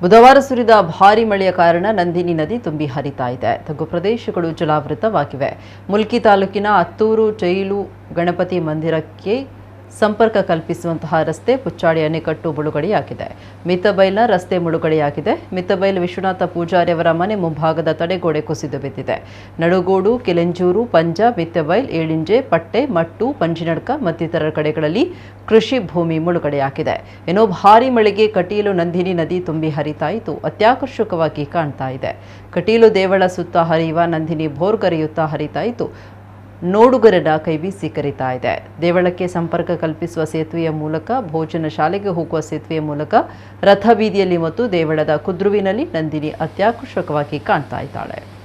ಬುಧವಾರ ಸುರಿದ ಭಾರಿ ಮಳೆಯ ಕಾರಣ ನಂದಿನಿ ನದಿ ತುಂಬಿ ಹರಿತಾ ಇದೆ. ತಗ್ಗು ಪ್ರದೇಶಗಳು ಜಲಾವೃತವಾಗಿವೆ. ಮುಲ್ಕಿ ತಾಲೂಕಿನ ಅತ್ತೂರು, ಜೈಲು, ಗಣಪತಿ ಮಂದಿರಕ್ಕೆ ಸಂಪರ್ಕ ಕಲ್ಪಿಸುವಂತಹ ರಸ್ತೆ ಪುಚ್ಚಾಡಿ ಅಣೆಕಟ್ಟು ಮುಳುಗಡೆಯಾಗಿದೆ. ಮಿತಬೈಲ್ನ ರಸ್ತೆ ಮುಳುಗಡೆಯಾಗಿದೆ. ಮಿತಬೈಲ್ ವಿಶ್ವನಾಥ ಪೂಜಾರಿ ಅವರ ಮನೆ ಮುಂಭಾಗದ ತಡೆಗೋಡೆ ಕುಸಿದು ಬಿದ್ದಿದೆ. ನಡುಗೋಡು, ಕಿಲೆಂಜೂರು ಪಂಜಾ ಮಿತಬೈಲ್, ಏಳಿಂಜೆ, ಪಟ್ಟೆ, ಮಟ್ಟು, ಪಂಜಿನಡ್ಕ ಮತ್ತಿತರ ಕಡೆಗಳಲ್ಲಿ ಕೃಷಿ ಭೂಮಿ ಮುಳುಗಡೆಯಾಗಿದೆ. ಏನೋ ಭಾರಿ ಮಳೆಗೆ ಕಟೀಲು ನಂದಿನಿ ನದಿ ತುಂಬಿ ಹರಿತಾಯಿತು. ಅತ್ಯಾಕರ್ಷಕವಾಗಿ ಕಾಣ್ತಾ ಇದೆ. ಕಟೀಲು ದೇವಳ ಸುತ್ತ ಹರಿಯುವ ನಂದಿನಿ ಭೋರ್ಗರೆಯುತ್ತಾ ಹರಿತಾ ಇದ್ದು ನೋಡುಗರನ್ನ ಕೈಬೀಸಿ ಕರೀತಾ ಇದೆ. ದೇವಳಕ್ಕೆ ಸಂಪರ್ಕ ಕಲ್ಪಿಸುವ ಸೇತುವೆಯ ಮೂಲಕ, ಭೋಜನ ಶಾಲೆಗೆ ಹೋಗುವ ಸೇತುವೆಯ ಮೂಲಕ ರಥ ಬೀದಿಯಲ್ಲಿ ಮತ್ತು ದೇವಳದ ಕುದ್ರುವಿನಲ್ಲಿ ನಂದಿನಿ ಅತ್ಯಾಕರ್ಷಕವಾಗಿ ಕಾಣ್ತಾ ಇದ್ದಾಳೆ.